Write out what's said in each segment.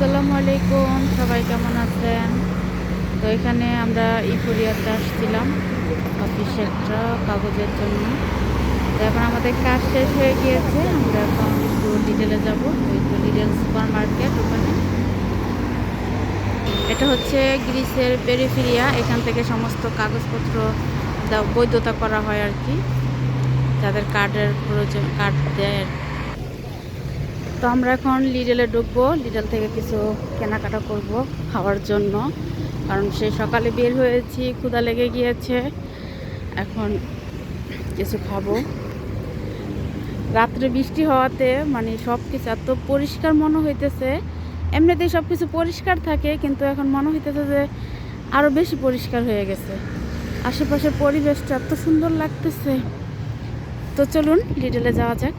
আসসালামু আলাইকুম, সবাই কেমন আছেন? তো এখানে আমরা ইফুরিয়াতে আসছিলাম অফিসে একটা কাগজের জন্য। তো এখন আমাদের কাজ শেষ হয়ে গিয়েছে, আমরা এখন একটু ডিটেলে যাব। একটু ডিটেল সুপার মার্কেট ওখানে। এটা হচ্ছে গ্রিসের পেরিফেরিয়া, এখান থেকে সমস্ত কাগজপত্র বৈধতা করা হয় আর কি। যাদের কার্ডের প্রয়োজন কার্ড দেয় আর কি। তো আমরা এখন লিডেলে ঢুকবো। লিডেল থেকে কিছু কেনাকাটা করব খাওয়ার জন্য। কারণ সে সকালে বের হয়েছি ক্ষুদা লেগে গিয়েছে। এখন কিছু খাব। রাত্রে বৃষ্টি হওয়াতে মানে সব কিছু এত পরিষ্কার মনে হইতেছে। এমনিতেই সব কিছু পরিষ্কার থাকে, কিন্তু এখন মনে হইতেছে যে আরও বেশি পরিষ্কার হয়ে গেছে। আশেপাশের পরিবেশটা এত সুন্দর লাগতেছে। তো চলুন লিডেলে যাওয়া যাক।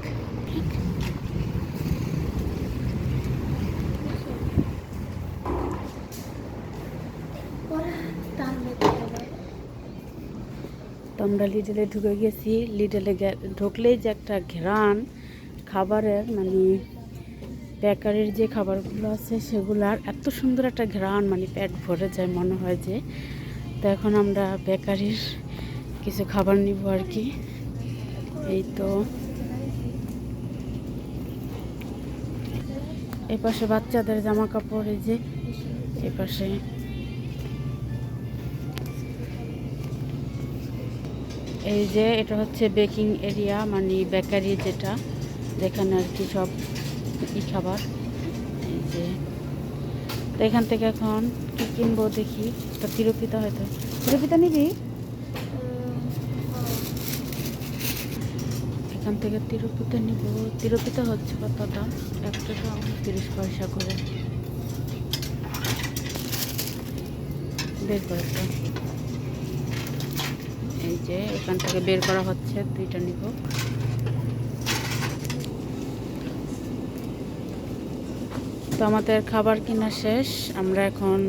তো আমরা লিডলে ঢুকে গেছি। লিডলে ঢুকলেই যে একটা ঘ্রাণ খাবারের মানে বেকারির যে খাবারগুলো আছে সেগুলার এত সুন্দর একটা ঘ্রাণ মানে পেট ভরে যায় মনে হয় যে। তো এখন আমরা বেকারির কিছু খাবার নিব আর কি। এই তো। এই পাশে বাচ্চাদের জামা কাপড় এই যে এই এই যে এটা হচ্ছে বেকিং এরিয়া মানে বেকারি যেটা, যেখানে আর কি সব ই খাবার। এই যে, তো এখান থেকে এখন কি কিনবো দেখি। তো তিরুপিতা হয়তো। তিরুপিতা নিবি? এখান থেকে তিরুপিতা নিব। তিরুপিতা হচ্ছে কত দাম একটা দাম তিরিশ পয়সা করে। বের করে তো। এই যে এখান থেকে বের করা হচ্ছে, দুইটা নিব। তো আমাদের খাবার কিনা শেষ, আমরা এখন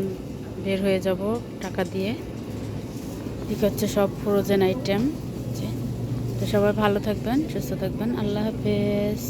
বের হয়ে যাব টাকা দিয়ে। ঠিক হচ্ছে সব ফ্রোজেন আইটেম তো সবাই ভালো থাকবেন, সুস্থ থাকবেন, আল্লাহ হাফেজ।